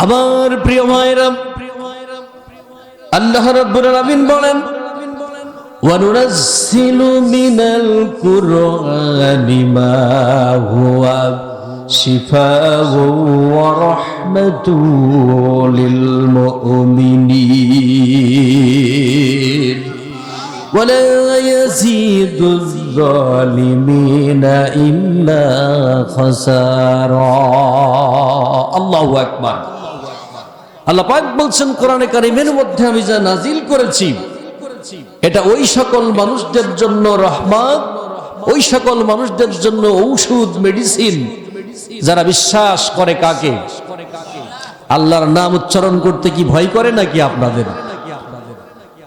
আমার প্রিয় মায়েরা আল্লাহ রাব্বুল আলামিন বলেন وننزل من القرآن ما هو شفاء ورحمة للمؤمنين ولا يزيد الظالمين إلا خسارا الله أكبر আল্লাহ পাক বলছেন, কোরআনে কারিমের মধ্যে আমি যা নাজিল করেছি, এটা ওই সকল মানুষদের জন্য রহমত, ওই সকল মানুষদের জন্য ঔষধ, মেডিসিন, যারা বিশ্বাস করে কাকে? আল্লাহর নাম উচ্চারণ করতে কি ভয় করে নাকি আপনাদের?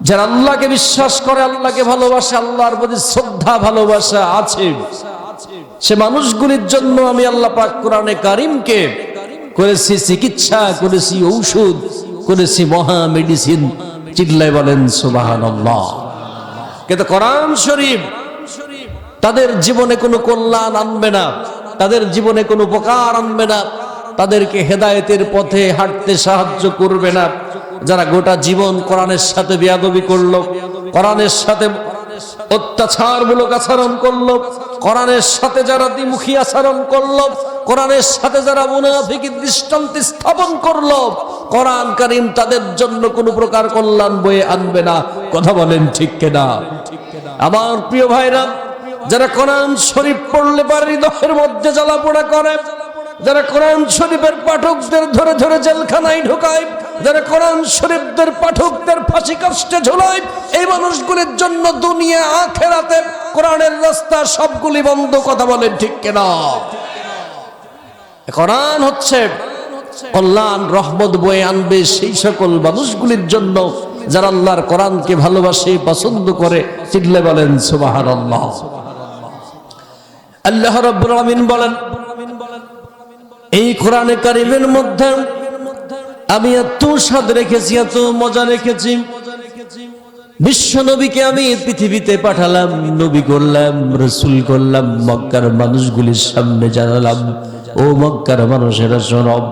যারা আল্লাহকে বিশ্বাস করে, আল্লাহকে ভালোবাসে, আল্লাহর প্রতি শ্রদ্ধা, ভালোবাসা আছে, সে মানুষগুলির জন্য আমি আল্লাহ পাক কোরআনে কারিমকে করেছি চিকিৎসা, করেছি ঔষধ, করেছি মহা মেডিসিন চিল্লাই বলেন সুবাহান কিন্তু কোরআন শরীফ তাদের জীবনে কোনো কল্যাণ আনবে না, তাদের জীবনে কোনো উপকার আনবে না, তাদেরকে হেদায়েতের পথে হাঁটতে সাহায্য করবে না। যারা গোটা জীবন কোরআনের সাথে বিয়াদবি করল, কোরআনের সাথে অত্যাচারমূলক আচরণ করল, কোরআনের সাথে যারা দ্বিমুখী আচরণ করল কোরআনের সাথে যারা মুনাফিকি দৃষ্টান্ত স্থাপন করল, কোরআন কারিম তাদের জন্য কোনো প্রকার কল্যাণ বয়ে আনবে না। কথা বলেন ঠিক কেনা? আমার প্রিয় ভাইরা, যারা কোরআন শরীফ পড়লে পারে হৃদয়ের মধ্যে জ্বালা পোড়া করে, যারা কোরআন শরীফের পাঠকদের ধরে ধরে জেলখানায় ঢোকায়, যারা কোরআন শরীফদের পাঠকদের ফাঁসি কষ্টে ঝোলায়, এই মানুষগুলির জন্য দুনিয়া, আখেরাতে কোরআনের রাস্তা সবগুলি বন্ধ। কথা বলেন ঠিক কেনা? কোরআন হচ্ছে কল্যাণ, রহমত বয়ে আনবে সেই সকল মানুষগুলির জন্য যারা আল্লাহর কোরআনকে ভালোবাসে, পছন্দ করে, চিল্লে বলেন সুবাহান আল্লাহ আল্লাহ রব্বুল আলামিন বলেন, এই কোরআনে কারিমের মধ্যে আমি এত স্বাদ রেখেছি, এত মজা রেখেছি, বিশ্ব নবীকে আমি পৃথিবীতে পাঠালাম, নবী করলাম, রসুল করলাম, মক্কার মানুষগুলির সামনে জানালাম ও মক্কার মানুষেরা সরব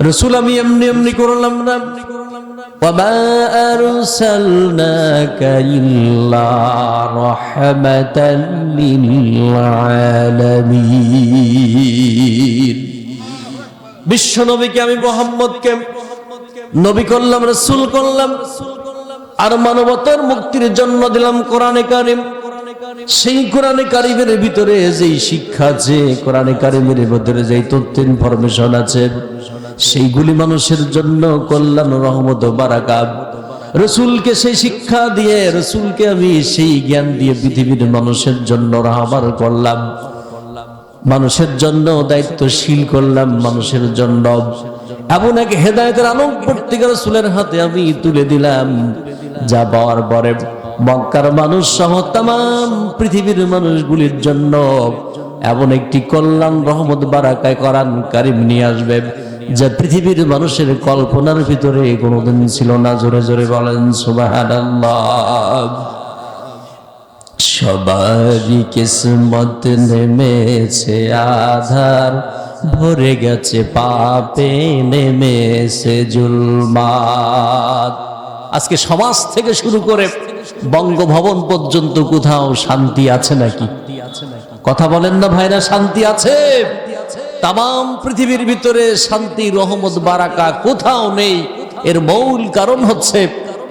রসুল আমি এমনি এমনি করলাম না وما أرسلناك إلا رحمة للعالمين বিশ্ব নবীকে আমি মোহাম্মদকে নবী করলাম রসুল করলাম আর মানবতার মুক্তির জন্য দিলাম কোরআনে কারিম সেই কোরআনে কারিমের ভিতরে যেই শিক্ষা আছে, কোরআনে কারিমের ভিতরে যেই তথ্য ইনফরমেশন আছে, সেইগুলি মানুষের জন্য কল্যাণ, রহমত বারাকাব রসুলকে সেই শিক্ষা দিয়ে, রসুলকে আমি সেই জ্ঞান দিয়ে পৃথিবীর মানুষের জন্য রাহাবার করলাম। মানুষের জন্য দায়িত্বশীল করলাম, মানুষের জন্য। এমন এক হেদায়তের আলোক পত্রিকা রসুলের হাতে আমি তুলে দিলাম, যা পাওয়ার পরে মক্কার মানুষ সহ তাম পৃথিবীর মানুষগুলির জন্য এমন একটি কল্যাণ রহমত বারাকায় করান কারিম নিয়ে আসবে, যা পৃথিবীর মানুষের কল্পনার ভিতরে কোনোদিন ছিল না। জোরে জোরে বলেন সবারই কিসমত নেমেছে, আধার ভরে গেছে, পাপে নেমেছে, জুলমাত। আজকে সমাজ থেকে শুরু করে বঙ্গভবন পর্যন্ত কোথাও শান্তি আছে নাকি? কথা বলেন না ভাইরা, শান্তি আছে। তাম পৃথিবীর ভিতরে শান্তি, রহমত, বারাকা কোথাও নেই। এর মূল কারণ হচ্ছে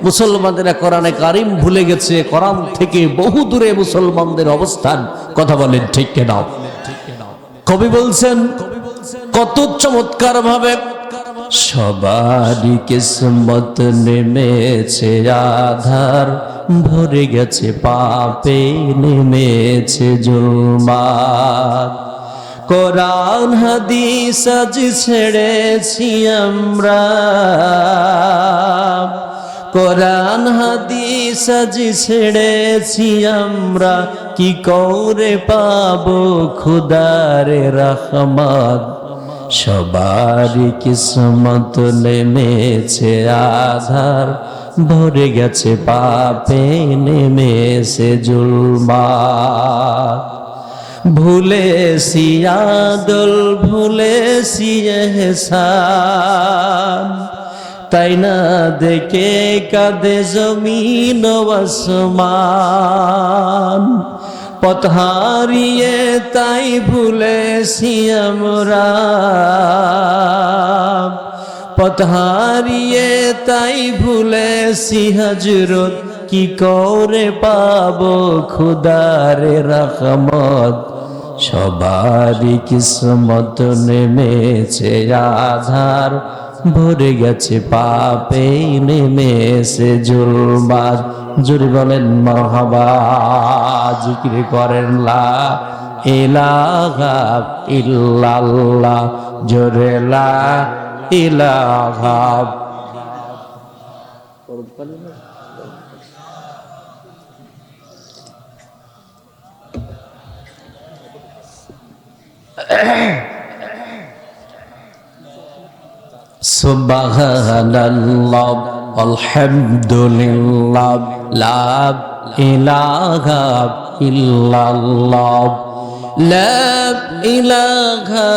মুসলমানরা কোরআনে কারিম ভুলে গেছে, কোরআন থেকে বহু দূরে মুসলমানদের অবস্থান। কথা বলেন ঠিক নাও কবি বলছেন, কত চমৎকার ভাবে সবারই কিসমত নেমেছে আধার, ভরে গেছে পাপে নেমেছে জুলমাত কোরআন, হাদিস, আজ ছেড়েছি আমরা। কোরআন, হাদিস, আজ ছেড়েছি আমরা। কি করে পাবো খুদারে রহমত? সবার কিসমত নেমেছে আধার, ভরে গেছে পাপে নেমেছে জুলমা। ভুলে সিয়াদল ভুলে সিয়েসা তাই না দেখে কাঁদে জমিন আসমান। পথ হারিয়ে তাই ভুলেছি আমরা। পথ হারিয়ে তাই ভুলেছি হজরত কি করে পাবো খুদারে রহমত? সবারই কিসমত নেমেছে আধার, ভরে গেছে পাপে নেমেছে জুলমার। জুরি বলেন মহাবা জিকির করেন লা ইলাহা ইল্লাল্লাহ জোরে লা ইলাহা। সুবহানাল্লাহ আলহামদুলিল্লাহ। লা ইলাহা ইল্লাল্লাহ। লা ইলাহা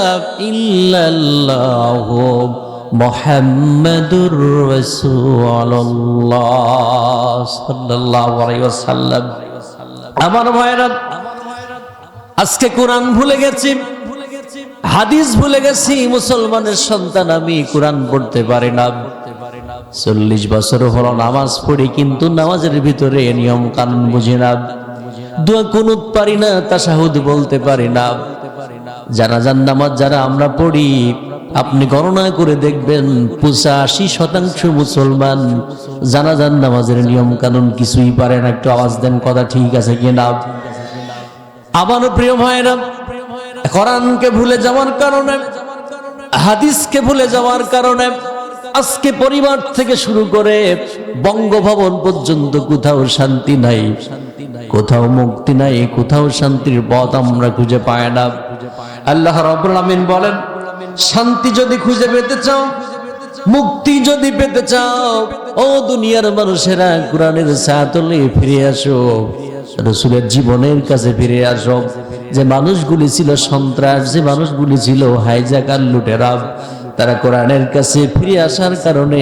ইল্লাল্লাহ। মুহাম্মাদুর রাসূলুল্লাহ সাল্লাল্লাহু আলাইহি ওয়াসাল্লাম। আমার ভাইরা, আজকে কোরআন ভুলে গেছি, হাদিস ভুলে গেছি, মুসলমানের সন্তান আমি কোরআন পড়তে পারি না। চল্লিশ বছর হলো নামাজ পড়ি, কিন্তু নামাজের ভিতরে নিয়ম কানুন বুঝি না। দোয়া কুনুত পারি না, তাসাহুদ বলতে পারি না। নামাজ যারা আমরা পড়ি, আপনি গণনা করে দেখবেন শতাংশ মুসলমান নামাজের নিয়ম কানুন কিছুই পারে না। একটু আওয়াজ দেন, কথা ঠিক আছে কিনা আমারও প্রিয় ভাইরা কোরআনকে ভুলে যাওয়ার কারণে, হাদিসকে ভুলে যাওয়ার কারণে আজকে পরিবার থেকে শুরু করে বঙ্গভবন পর্যন্ত কোথাও শান্তি নাই। কোথাও মুক্তি নাই, কোথাও শান্তির পথ আমরা খুঁজে পাই না। আল্লাহ রাব্বুল আমিন বলেন, শান্তি যদি খুঁজে পেতে চাও, মুক্তি যদি পেতে চাও, ও দুনিয়ার মানুষেরা কোরআনের সাতলে ফিরে আসো, রসুলের জীবনের কাছে ফিরে আসো। যে মানুষগুলি ছিল সন্ত্রাস, যে মানুষগুলি ছিল হাইজাকার লুটেরা তারা কোরআনের কাছে ফিরে আসার কারণে